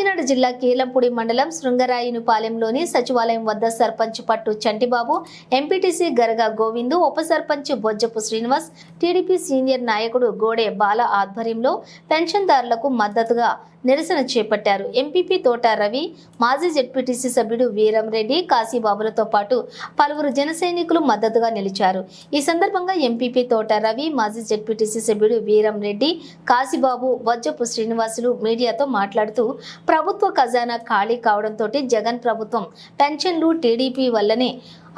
కాకినాడ జిల్లా కీలంపూడి మండలం శృంగరాయునిపాలెంలోని సచివాలయం వద్ద సర్పంచ్ పట్టు చంటిబాబు ఎంపీటీసీ గరగ గోవిందు ఉప సర్పంచ్ బొజ్జపు శ్రీనివాస్ టీడీపీ సీనియర్ నాయకుడు గోడే బాల ఆధ్వర్యంలో పెన్షన్దారులకు మద్దతుగా నిరసన చేపట్టారు. ఎంపీపీ తోట రవి మాజీ జెడ్పీటీసీ సభ్యుడు వీరం రెడ్డి కాశీబాబులతో పాటు పలువురు జన సైనికులు మద్దతుగా నిలిచారు. ఈ సందర్భంగా ఎంపీపీ తోట రవి మాజీ జెడ్పీటీసీ సభ్యుడు వీరం రెడ్డి కాశీబాబు బొజ్జపు శ్రీనివాసులు మీడియాతో మాట్లాడుతూ ప్రభుత్వ ఖజానా ఖాళీ కావడంతో జగన్ ప్రభుత్వం పెన్షన్లు టీడీపీ వల్లనే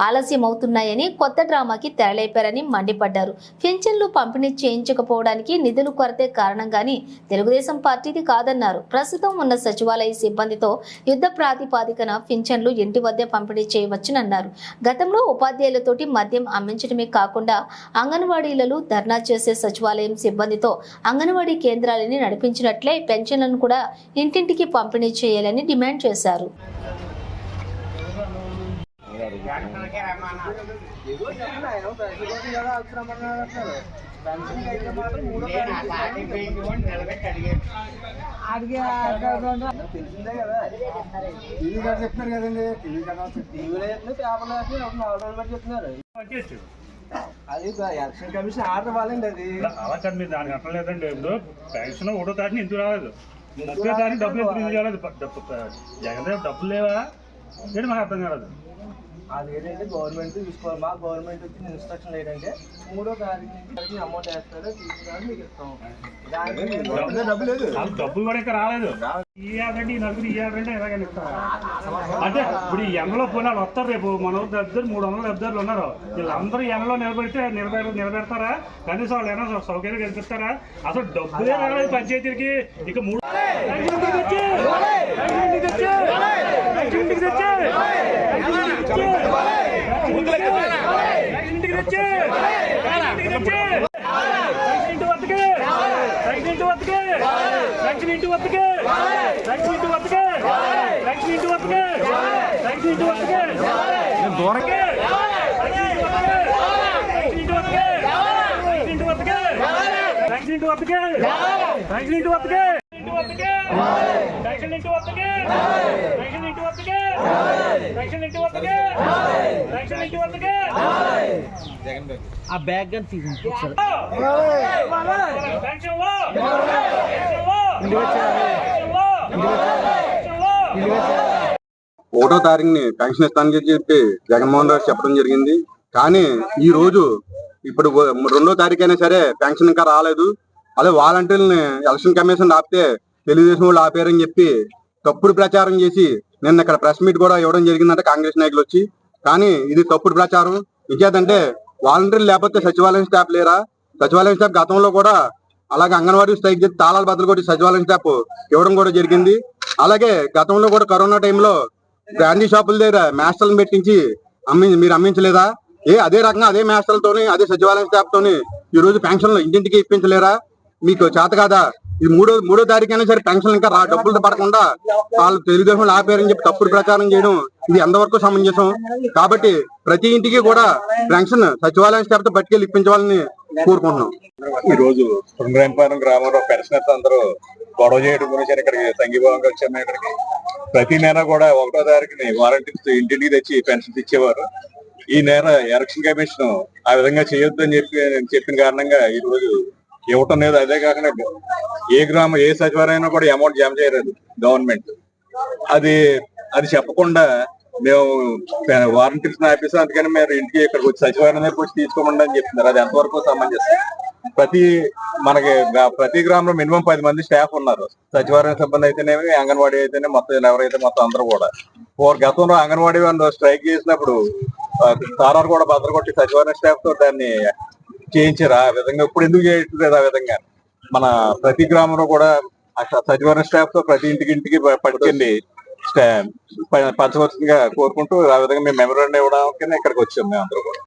ఆలస్యం అవుతున్నాయని కొత్త డ్రామాకి తెరలేపారని మండిపడ్డారు. పెన్షన్లు పంపిణీ చేయించకపోవడానికి నిధులు కొరతే కారణం కానీ తెలుగుదేశం పార్టీది కాదన్నారు. ప్రస్తుతం ఉన్న సచివాలయ సిబ్బందితో యుద్ధ ప్రాతిపాదికన పింఛన్లు ఇంటి వద్దే పంపిణీ చేయవచ్చునన్నారు. గతంలో ఉపాధ్యాయులతోటి మద్యం అమ్మించడమే కాకుండా అంగన్వాడీలలో ధర్నా చేసే సచివాలయం సిబ్బందితో అంగన్వాడీ కేంద్రాలని నడిపించినట్లే పెన్షన్లను కూడా ఇంటింటికి పంపిణీ చేయాలని డిమాండ్ చేశారు. తెలిసిందే కదా. టీవీ గారు చెప్తున్నారు కదండి టీవీ కదా టీవీలో చెప్తున్నారు పేపర్లో చెప్తున్నారు ఒక నాలుగు రోజులు బట్టి చెప్తున్నారు అది ఎలక్షన్ కమిషన్ ఆర్డర్ అది. అలా కాదు మీరు దానికి అంటలేదండి ఇప్పుడు పెన్షన్ ఒకటో తారీఖు ఎందుకు రాలేదు? ముప్పై తారీఖు డబ్బులు ఎందుకు ప- జగన్ డబ్బులు లేవా? ఏంటి మాకు అర్థం కాలేదు? అది ఏంటంటే గవర్నమెంట్ చూసుకోవాలి మా గవర్నమెంట్ వచ్చిన ఇన్స్ట్రక్షన్ ఏంటంటే మూడో తారీఖు నుంచి అమౌంట్ వేస్తారు తీసుకుని మీకు ఇస్తాం డబ్బులు కూడా ఇంకా రాలేదు. ఈ నలుగురు ఈ యాదండి ఎలాగని ఇస్తారు అంటే ఇప్పుడు ఈ ఎండలో పోయిన వాళ్ళు వస్తారు రేపు. మన ఇద్దరు మూడు వందల ఇద్దరు ఉన్నారు. వీళ్ళందరూ ఎండలో నిలబెడితే నిలబెడ నిలబెడతారా? కనీసం వాళ్ళు ఏమైనా సౌకర్యం కల్పిస్తారా? అసలు డబ్బులే రాలేదు పంచాయతీలకి. ఇక మూడు తెచ్చి! తెచ్చి! ఇంటికి తెచ్చి! ఇంటికి తెచ్చి! ఇంటికి ఇంటి వద్దకే! ఇంటి వద్దకే! ఇంటి ఇంటి వద్దకే! ఇంటి ఇంటి వద్దకే! దూరకే ఇంటి ఇంటి వద్దకే! ఇంటి ఇంటి వద్దకే! ఇంటి వద్దకే! ఆ బ్యాగ్ కానీ తీసింది! ఒకటో తారీఖుని పెన్షన్ ఇస్తానని చెప్పి జగన్మోహన్ రెడ్డి చెప్పడం జరిగింది. కానీ ఈ రోజు ఇప్పుడు రెండో తారీఖు అయినా సరే పెన్షన్ ఇంకా రాలేదు. అదే వాలంటీర్లని ఎలక్షన్ కమిషన్ ఆపితే తెలుగుదేశం వాళ్ళు ఆపారని చెప్పి తప్పుడు ప్రచారం చేసి నిన్న ఇక్కడ ప్రెస్ మీట్ కూడా ఇవ్వడం జరిగిందంటే కాంగ్రెస్ నాయకులు వచ్చి. కానీ ఇది తప్పుడు ప్రచారం. ఇంకేదంటే వాలంటీర్లు లేకపోతే సచివాలయం స్టాఫ్ లేరా? సచివాలయం స్టాఫ్ గతంలో కూడా అలాగే అంగన్వాడీ స్ట్రైక్ చేసి తాళాలు బద్దలు కొట్టి సచివాలయం స్టాఫ్ ఇవ్వడం కూడా జరిగింది. అలాగే గతంలో కూడా కరోనా టైంలో బ్రాండీ షాపుల దగ్గర మాస్టర్లను పెట్టించి అమ్మి మీరు అమ్మించలేదా? ఏ అదే రకంగా అదే మాస్టర్లతోని అదే సచివాలయం స్టాఫ్ తోని ఈ రోజు పెన్షన్లు ఇంటింటికి ఇప్పించలేరా? మీకు చేత కాదా? ఇది మూడో మూడో తారీఖు సరే పెన్షన్ ఇంకా రా డబ్బులు పడకుండా వాళ్ళు తెలుగుదేశం ఆపారని చెప్పి తప్పుడు ప్రచారం చేయడం ఇది ఎంతవరకు సమంజసం? కాబట్టి ప్రతి ఇంటికి కూడా పెన్షన్ సచివాలయం స్టాఫ్ బట్టికెళ్ళి పట్టుకెళ్ళి ఇప్పించాలని కోరుకుంటున్నాం. ఈ రోజు శృంగరాయపాలెం గ్రామంలో పెన్షనర్స్ అందరూ గొడవ చేయడం గురించి ఇక్కడికి సంఘీభావంగా వచ్చాము ఇక్కడికి. ప్రతి నెల కూడా ఒకటో తారీఖుని వారంటీస్ ఇంటింటికి తెచ్చి పెన్షన్స్ ఇచ్చేవారు. ఈ నేర ఎలక్షన్ కమిషన్ ఆ విధంగా చేయొద్దు అని చెప్పి చెప్పిన కారణంగా ఈ రోజు ఇవ్వటం లేదు. అదే కాకుండా ఏ గ్రామం ఏ సచివాలయంలో కూడా అమౌంట్ జమ చేయలేదు గవర్నమెంట్ అది అది చెప్పకుండా మేము వారంటీర్స్ ఆఫీస్ అందుకని మీరు ఇంటికి ఇక్కడికి వచ్చి సచివాలయం దగ్గర వచ్చి తీసుకోమండి అని చెప్తున్నారు. అది ఎంతవరకు సమంజసం? ప్రతి మనకి ప్రతి గ్రామంలో మినిమం పది మంది స్టాఫ్ ఉన్నారు. సచివాలయం సిబ్బంది అయితేనేమి అంగన్వాడీ అయితేనే మొత్తం ఎవరైతే మొత్తం అందరూ కూడా. ఓ గతంలో అంగన్వాడీ వాళ్ళు స్ట్రైక్ చేసినప్పుడు సార్ కూడా భద్ర కొట్టి సచివాలయం స్టాఫ్తో దాన్ని చేయించారు. ఆ విధంగా ఇప్పుడు ఎందుకు చేయట్లేదు ఆ విధంగా? మన ప్రతి గ్రామంలో కూడా ఆ సచివాలయం స్టాఫ్తో ప్రతి ఇంటికి ఇంటికి పట్టుకెళ్ళి స్టా- పంచవలసిందిగా కోరుకుంటూ ఆ విధంగా మేము మెమోరాండం ఇవ్వడానికి ఇక్కడికి వచ్చాము మేము అందరూ కూడా.